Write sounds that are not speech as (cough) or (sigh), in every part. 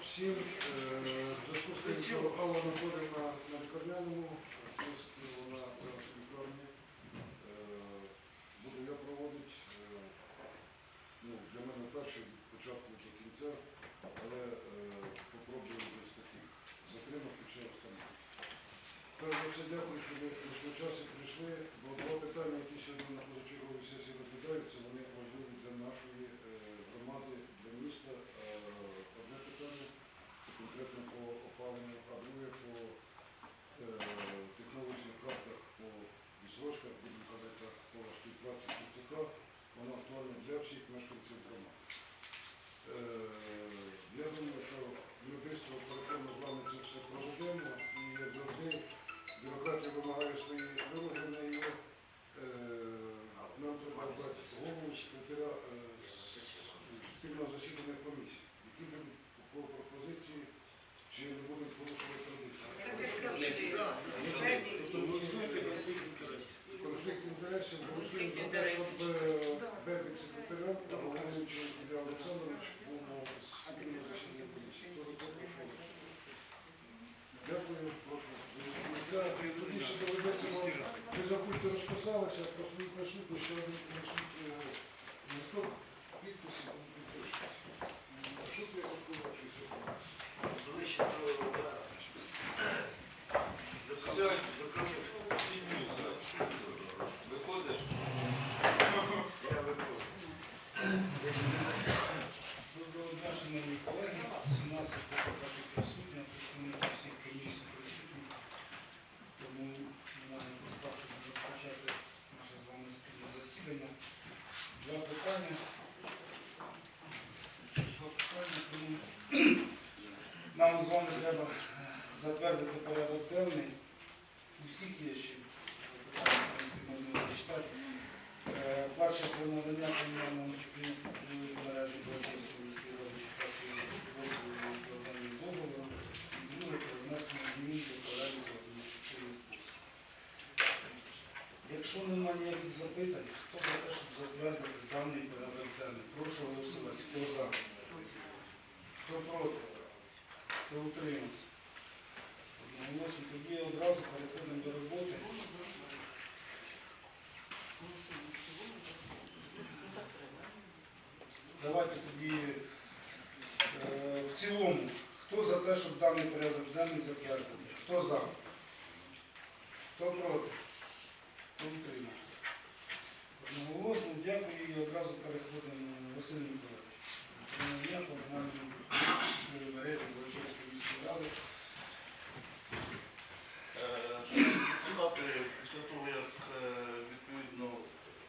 всім. Е, зв'язку з тим, що Алла на лікарняному, вона зараз в лікарні. Е, Буду я проводити. Е, Ну, для мене перший початку до кінця, але попробую попробуємо без таких затримок. Перш за все дякую, що ви і прийшли, бо два питання, які сьогодні на позачерговій сесії розглядаються, вони важливі для нашої е, громади, для міста. Е, Одне питання конкретно по опаленню, а друге по е, технологічних картах, по відсрочках, будемо казати так, по співпраці з ТЦК, воно актуально для всіх мешканців громади. Я думаю, що ми швидко переконано з вами це все проведемо і завжди бюрократія вимагає свої вимоги на її. Е, Нам треба дати голову секретаря е, спільного засідання комісії, які будуть по пропозиції, чи не будуть порушувати традиції. Тобто ви розумієте, конфлікт інтересів, голосуємо за те, щоб е, Бердик секретарем, а головуючий Ілля Олександрович був на спільному засіданні комісії. Хто за це прошу? Дякую, прошу. Я тоді ще доведеться вам, ви забудьте розписалися, про свою присутку, що ви принесуть листок, підписи, там підпишуть. Що ти розповідачуєшся? Виходиш? (clears throat) Нам з вами треба е, затвердити порядок денний. У всіх є ще можна зачитати. Е, Перше про надання комунальному підприємству мережі Балтійської міської ради договору. І друге про внесення змін до переліку адміністративних послуг. Якщо немає ніяких запитань, хто за те, щоб затвердити даний порядок денний? Прошу голосувати. Хто за? Хто проти? Хто утримався? Одноголосно. Тоді одразу переходимо до роботи. Давайте тоді е, в цілому. Хто за те, щоб даний порядок денний затвердити? Хто за? Хто проти? Хто? Одноголосно, дякую і одразу переходимо на Василь Миколаївич. Я комунальному мережі Волочиської міської ради. Депутати, після того, як е, відповідно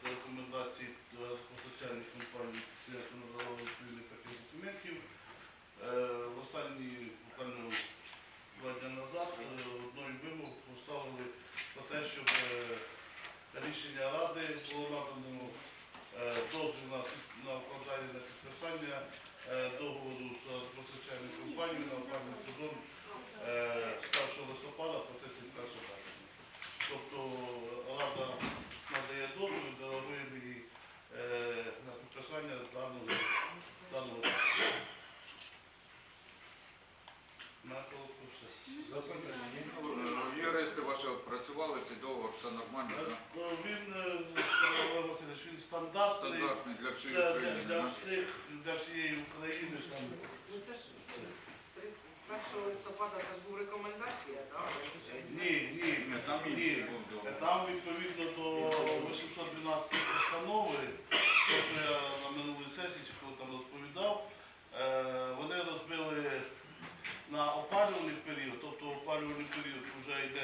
до рекомендацій до постачальних компаній підприємства надавали відповідних таких документів, е, в останні буквально два дні назад е, одною вимог поставили про те, щоб е, рішення Ради було надано е, дозвіл на, на вкладання на підписання е, договору з постачальною компанією на опальний сезон з 1 листопада по 31 березня. Тобто Рада надає дозвіл, делегуємо її е, на підписання даного даного. На коротко все. Запитання є? Ну, Юристи ваші працювали, цей договор, все нормально, Е, так? ну, Він, е, Васильович, він стандартний Стандартний для всієї України, для, да? всіх, для всієї України. Там, Ну це ж 1 листопада це ж був рекомендація, так? Ні, ні, Ні, там ні. інший був договор. Там відповідно до 812 постанови, що я на минулій сесії, чи коли там розповідав, е, вони розбили на опалювальний період, тобто опалювальний період вже йде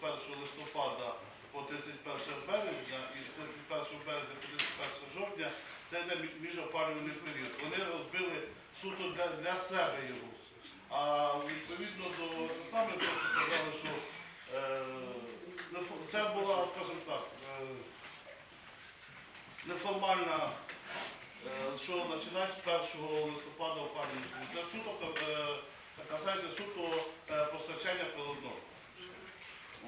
з 1 листопада по 31 березня і з 31 березня по 31 жовтня, це йде мі- міжопалювальний період. Вони розбили суто для, для себе його. А відповідно до саме просто сказали, що е, нефо- це була, скажімо так, е, неформальна, е, що починати з 1 листопада опалювальний Це суто е, касається суто е, постачання холодного.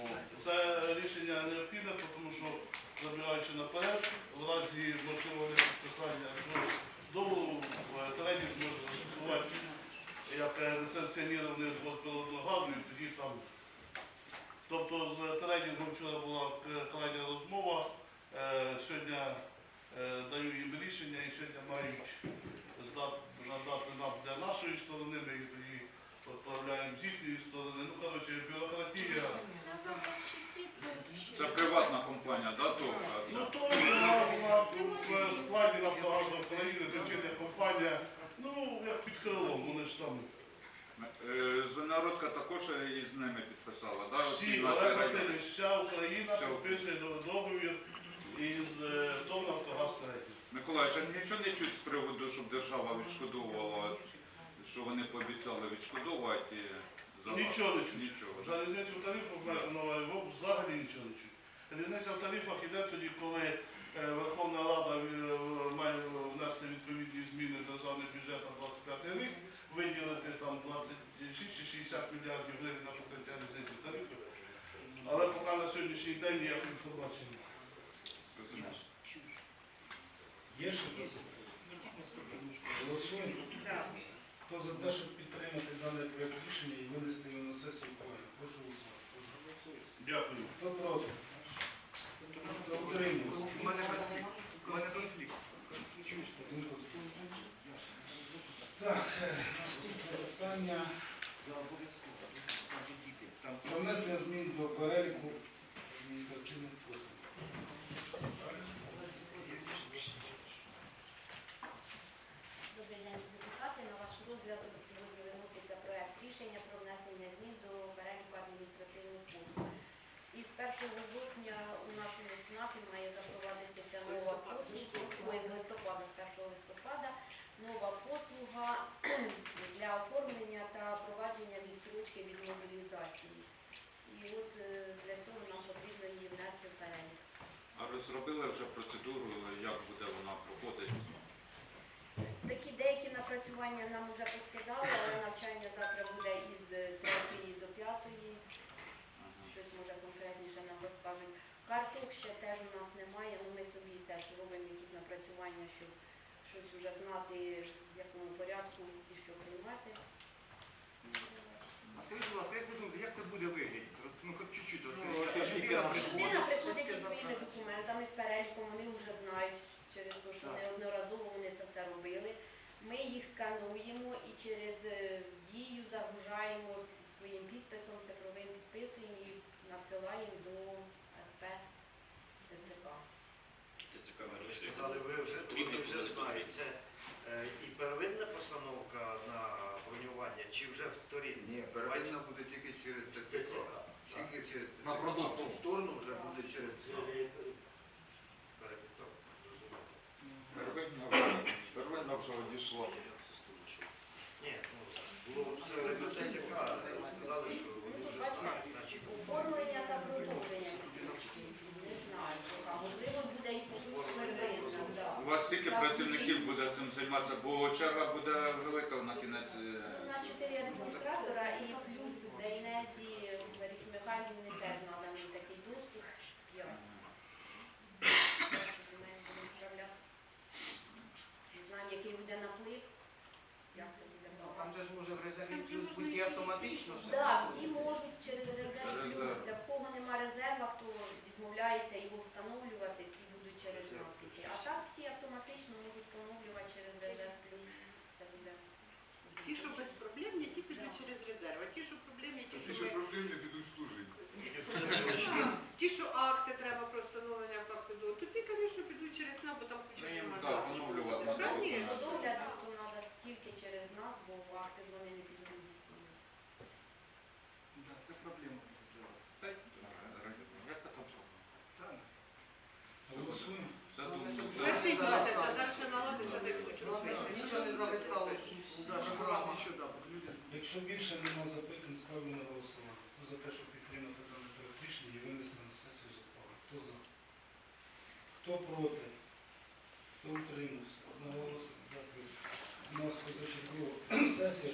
О, Це рішення необхідне, тому що забираючи наперед, в разі можливого підписання договору, терені зможе застосувати як як е, несанкціонований розвод природного газу, і тоді там. Тобто з трейдингом вчора була крайня розмова, е, сьогодні е, даю їм рішення і сьогодні мають здати, надати нам для нашої сторони, ми їх тоді відправляємо з їхньої сторони. Ну, коротше, бюрократія. Це приватна компанія, да, то? Ну, то вона була в складі Нафтогазу України, дочірня компанія, ну, як під крилом, вони ж там. Е, Звенигородка також із ними підписала, да? Всі, На Олег цей район? Васильович, вся Україна Все. підписує договір із е, ТОВ «Нафтогаз Третій». Миколаївич, а нічого не чуть з приводу, щоб держава відшкодовувала, що вони пообіцяли відшкодовувати за вас? Нічого не чуть. Нічого. За різницю в тарифах нова взагалі нічого не чуть. Різниця в тарифах іде тоді, коли е, Верховна Рада е, має внести відповідні зміни в державний бюджет на 25 рік, виділити там 26 чи 60 мільярдів гривень на покриття різниці тарифів. Але поки на сьогоднішній день ніякої інформації немає. Є ще пропозиції? Голосуємо. Хто за те, щоб підтримати даний проєкт рішення і винести його на сесію колеги? Прошу голосувати. Дякую. Хто проти? Хто утримався? У мене конфлікт. У мене конфлікт. Один конфлікт. Так, е, наступне питання. Про внесення змін до переліку адміністративних послуг. Добрий день, депутати. На ваш розгляд сьогодні виноситься проект рішення про внесення змін до переліку адміністративних послуг. І з 1 жовтня у нашому СНАПі має запровадитися нова послуга, ой, з листопада, з 1 листопада, нова послуга для оформлення та провадження відстрочки від мобілізації. І от е, для цього нам потрібно її внести в перелік. А розробили вже процедуру, як буде вона проходити? Такі деякі напрацювання нам вже поскидали, але навчання завтра буде із 3 до 5. Щось може конкретніше нам розкажуть. Карток ще теж у нас немає, але ми собі теж робимо якісь напрацювання, щоб щось вже знати, в якому порядку і що приймати. А скажіть, будь ласка, як ви думаєте, як це буде виглядати? Ну, хоч чуть-чуть. Ну, е, людина приходить. Людина приходить зі своїми документами, з переліком, вони вже знають через те, що неодноразово вони це все робили. Ми їх скануємо і через е, дію загружаємо своїм підписом, цифровим підписуємо і надсилаємо до СП. Ви сказали, ви вже, ви вже знаєте. Е, І первинна постановка на бронювання, чи вже вторинна? Ні, первинна буде тільки через ТЦК. Тільки через На ТЦК. продукт повторно вже буде через Перепитав. Первинна, первинна вже одійшла. Ні, ну, було все ТЦК, сказали, що вони вже знають, значить, Оформлення та продовження. Не знаю, а можливо буде і первинна. да. У вас скільки працівників буде цим займатися, бо черга буде велика на кінець. е, На чотири адміністратора і плюс Дейнезі Ларисі Михайлівні теж наданий такий доступ. Я не знаю, який буде наплив. Як це буде Там же ж може в резерві плюс бути автоматично все. Так, і можуть через резерв плюс. Для кого нема резерва, хто відмовляється його встановлювати, ці будуть через нас іти. А так всі автоматично можуть встановлювати через резерв плюс. Це буде. Ті, що безпроблемні, ті підуть через резерв, а ті, що проблемні, ті, що ми... проблеми підуть служити. Ті, що акти треба про встановлення факту до, то ті, звісно, підуть через нас, бо там куча Ну, їм, нема. так, поновлювати Так, треба. ні, По догляду то треба тільки через нас, бо акти вони не підуть. Да, це проблема наладиться, де хочуть робити. Нічого не записало, нічого, да, люди. Якщо більше немає запитань, ставлю на голосування. Хто за те, щоб підтримати даний проект рішення і винести на сесію закону? Хто за? Хто проти? Хто утримався? Одноголосно. Дякую. У нас позачергова сесія